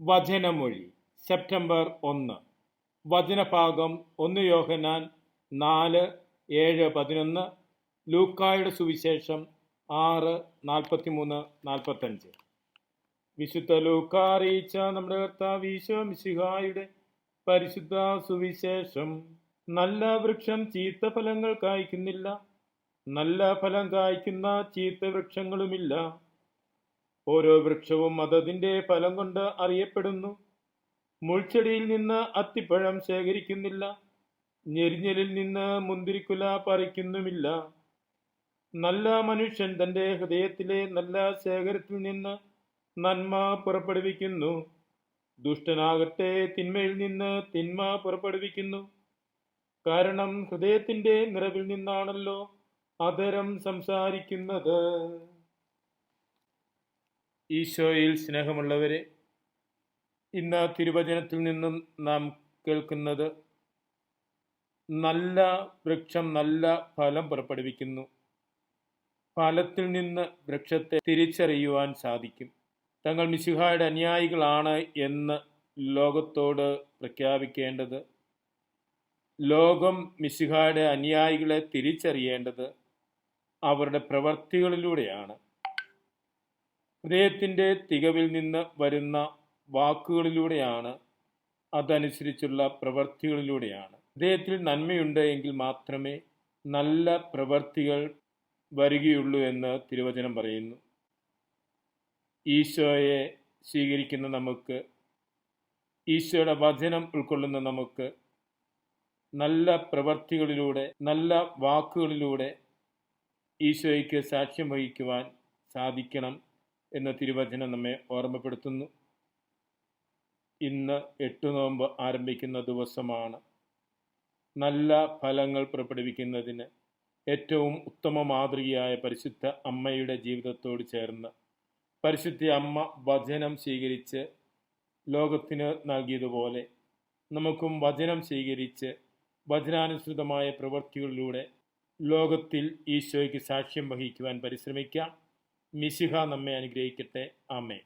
വചനമൊഴി. September ഒന്ന്. വചനഭാഗം ഒന്ന് യോഹനാൻ നാല് ഏഴ് പതിനൊന്ന്. ലൂക്കായുടെ സുവിശേഷം ആറ് നാൽപ്പത്തിമൂന്ന് നാൽപ്പത്തഞ്ച്. വിശുദ്ധ ലൂക്ക അറിയിച്ച നമ്മുടെ കർത്താവ് ഈശോ മിശിഹായുടെ പരിശുദ്ധ സുവിശേഷം. നല്ല വൃക്ഷം ചീത്ത ഫലങ്ങൾ കായ്ക്കുന്നില്ല. നല്ല ഫലം കായ്ക്കുന്ന ചീത്ത വൃക്ഷങ്ങളുമില്ല. ഓരോ വൃക്ഷവും അതതിന്റെ ഫലം കൊണ്ട് അറിയപ്പെടുന്നു. മുൾച്ചെടിയിൽ നിന്ന് അത്തിപ്പഴം ശേഖരിക്കുന്നില്ല. ഞെരിഞ്ഞലിൽ നിന്ന് മുന്തിരിക്കുല പറിക്കുന്നുമില്ല. നല്ല മനുഷ്യൻ തന്റെ ഹൃദയത്തിലെ നല്ല ശേഖരത്തിൽ നിന്ന് നന്മ പുറപ്പെടുവിക്കുന്നു. ദുഷ്ടനാകട്ടെ തിന്മയിൽ നിന്ന് തിന്മ പുറപ്പെടുവിക്കുന്നു. കാരണം ഹൃദയത്തിന്റെ നിറവിൽ നിന്നാണല്ലോ അതരം സംസാരിക്കുന്നത്. ഈശോയിൽ സ്നേഹമുള്ളവരെ ഇന്ന് തിരുവചനത്തിൽ നിന്നും നാം കേൾക്കുന്നത് നല്ല വൃക്ഷം നല്ല ഫലം പുറപ്പെടുവിക്കുന്നു. ഫലത്തിൽ നിന്ന് വൃക്ഷത്തെ തിരിച്ചറിയുവാൻ സാധിക്കും. തങ്ങൾ മിശിഹായുടെ അനുയായികളാണ് എന്ന് ലോകത്തോട് പ്രഖ്യാപിക്കേണ്ടത്. ലോകം മിശിഹായുടെ അനുയായികളെ തിരിച്ചറിയേണ്ടത് അവരുടെ പ്രവർത്തികളിലൂടെയാണ്. ഹൃദയത്തിന്റെ തികവിൽ നിന്ന് വരുന്ന വാക്കുകളിലൂടെയാണ് അതനുസരിച്ചുള്ള പ്രവൃത്തികളിലൂടെയാണ് ഹൃദയത്തിൽ നന്മയുണ്ട് എങ്കിൽ മാത്രമേ നല്ല പ്രവൃത്തികൾ വരികയുള്ളൂ എന്ന് തിരുവചനം പറയുന്നു. ഈശോയെ സ്വീകരിക്കുന്ന നമുക്ക് ഈശോയുടെ വചനം ഉൾക്കൊള്ളുന്ന നമുക്ക് നല്ല പ്രവൃത്തികളിലൂടെ നല്ല വാക്കുകളിലൂടെ ഈശോയ്ക്ക് സാക്ഷ്യം വഹിക്കുവാൻ സാധിക്കണം എന്ന തിരുവചനം നമ്മെ ഓർമ്മപ്പെടുത്തുന്നു. ഇന്ന് എട്ട് നോമ്പ് ആരംഭിക്കുന്ന ദിവസമാണ്. നല്ല ഫലങ്ങൾ പുറപ്പെടുവിക്കുന്നതിന് ഏറ്റവും ഉത്തമ മാതൃകയായ പരിശുദ്ധ അമ്മയുടെ ജീവിതത്തോട് ചേർന്ന് പരിശുദ്ധ അമ്മ വചനം സ്വീകരിച്ച് ലോകത്തിന് നൽകിയതുപോലെ നമുക്കും വചനം സ്വീകരിച്ച് വചനാനുസൃതമായ പ്രവൃത്തികളിലൂടെ ലോകത്തിൽ ഈശോയ്ക്ക് സാക്ഷ്യം വഹിക്കുവാൻ പരിശ്രമിക്കാം. മിശിഹ നമ്മെ അനുഗ്രഹിക്കട്ടെ ആമേ